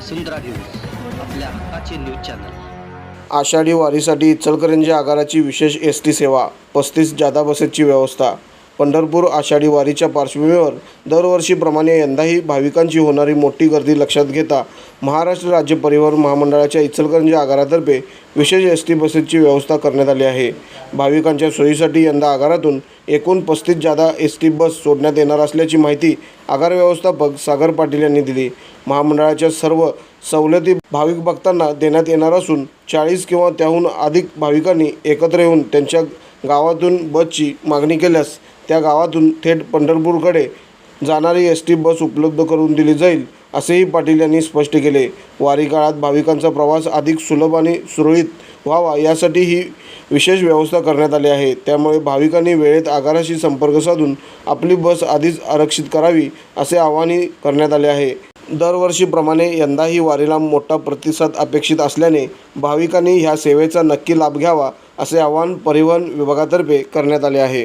वसुंधरा news आपल्या हक्काचे news channel. Ashadhi वारीसाठी इचलकरंजी आगाराची विशेष एस टी सेवा पस्तीस जादा बसेसची व्यवस्था. पंढरपूर आषाढी वारीच्या पार्श्वभूमीवर दरवर्षीप्रमाणे यंदाही भाविकांची होणारी मोठी गर्दी लक्षात घेता महाराष्ट्र राज्य परिवहन महामंडळाच्या इचलकरंजी आगारातर्फे विशेष एस टी बसेसची व्यवस्था करण्यात आली आहे. भाविकांच्या सोयीसाठी यंदा आगारातून एकूण पस्तीस जादा एस टी बस सोडण्यात येणार असल्याची माहिती आगार व्यवस्थापक सागर पाटील यांनी दिली. महामंडळाच्या सर्व सवलती भाविक भक्तांना देण्यात येणार असून चाळीस किंवा त्याहून अधिक भाविकांनी एकत्र येऊन त्यांच्या गावातून बसची मागणी केल्यास त्या गावातून थेट पंढरपूरकडे जाणारी एस टी बस उपलब्ध करून दिली जाईल असेही पाटील यांनी स्पष्ट केले. वारी काळात भाविकांचा प्रवास अधिक सुलभ आणि सुरळीत व्हावा यासाठी ही विशेष व्यवस्था करण्यात आली आहे. त्यामुळे भाविकांनी वेळेत आगाराशी संपर्क साधून आपली बस आधीच आरक्षित करावी असे आवाहनही करण्यात आले आहे. दरवर्षीप्रमाणे यंदाही वारीला मोठा प्रतिसाद अपेक्षित असल्याने भाविकांनी ह्या सेवेचा नक्की लाभ घ्यावा असे आवाहन परिवहन विभागातर्फे करण्यात आले आहे.